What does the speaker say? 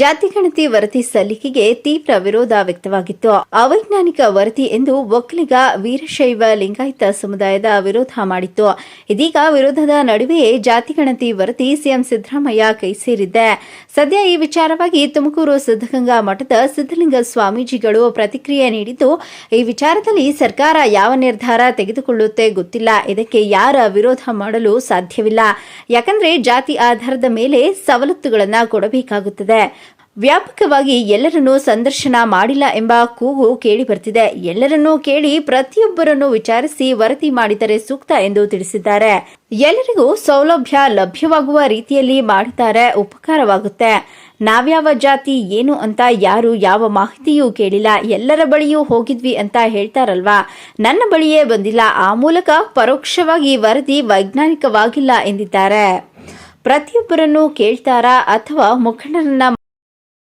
ಜಾತಿ ಗಣತಿ ವರದಿ ಸಲ್ಲಿಕೆಗೆ ತೀವ್ರ ವಿರೋಧ ವ್ಯಕ್ತವಾಗಿತ್ತು. ಅವೈಜ್ಞಾನಿಕ ವರದಿ ಎಂದು ಒಕ್ಕಲಿಗ ವೀರಶೈವ ಲಿಂಗಾಯತ ಸಮುದಾಯದ ವಿರೋಧ ಮಾಡಿತ್ತು. ಇದೀಗ ವಿರೋಧದ ನಡುವೆಯೇ ಜಾತಿ ಗಣತಿ ವರದಿ ಸಿಎಂ ಸಿದ್ದರಾಮಯ್ಯ ಕೈ ಸೇರಿದ್ದೆ ಸದ್ಯ ಈ ವಿಚಾರವಾಗಿ ತುಮಕೂರು ಸಿದ್ದಗಂಗಾ ಮಠದ ಸಿದ್ದಲಿಂಗ ಸ್ವಾಮೀಜಿಗಳು ಪ್ರತಿಕ್ರಿಯೆ ನೀಡಿದ್ದು, ಈ ವಿಚಾರದಲ್ಲಿ ಸರ್ಕಾರ ಯಾವ ನಿರ್ಧಾರ ತೆಗೆದುಕೊಳ್ಳುತ್ತೆ ಗೊತ್ತಿಲ್ಲ. ಇದಕ್ಕೆ ಯಾರ ವಿರೋಧ ಮಾಡಲು ಸಾಧ್ಯವಿಲ್ಲ. ಯಾಕಂದ್ರೆ ಜಾತಿ ಆಧಾರದ ಮೇಲೆ ಸವಲತ್ತುಗಳನ್ನು ಕೊಡಬೇಕಾಗುತ್ತದೆ. ವ್ಯಾಪಕವಾಗಿ ಎಲ್ಲರನ್ನೂ ಸಂದರ್ಶನ ಮಾಡಿಲ್ಲ ಎಂಬ ಕೂಗು ಕೇಳಿ ಬರ್ತಿದೆ. ಎಲ್ಲರನ್ನೂ ಕೇಳಿ ಪ್ರತಿಯೊಬ್ಬರನ್ನು ವಿಚಾರಿಸಿ ವರದಿ ಮಾಡಿದರೆ ಸೂಕ್ತ ಎಂದು ತಿಳಿಸಿದ್ದಾರೆ. ಎಲ್ಲರಿಗೂ ಸೌಲಭ್ಯ ಲಭ್ಯವಾಗುವ ರೀತಿಯಲ್ಲಿ ಮಾಡಿದ್ದಾರೆ ಉಪಕಾರವಾಗುತ್ತೆ. ನಾವ್ಯಾವ ಜಾತಿ, ಏನು ಅಂತ ಯಾರು ಯಾವ ಮಾಹಿತಿಯೂ ಕೇಳಿಲ್ಲ. ಎಲ್ಲರ ಬಳಿಯೂ ಹೋಗಿದ್ವಿ ಅಂತ ಹೇಳ್ತಾರಲ್ವಾ? ನನ್ನ ಬಳಿಯೇ ಬಂದಿಲ್ಲ. ಆ ಮೂಲಕ ಪರೋಕ್ಷವಾಗಿ ವರದಿ ವೈಜ್ಞಾನಿಕವಾಗಿಲ್ಲ ಎಂದಿದ್ದಾರೆ. ಪ್ರತಿಯೊಬ್ಬರನ್ನು ಕೇಳ್ತಾರಾ ಅಥವಾ ಮುಖಂಡರನ್ನ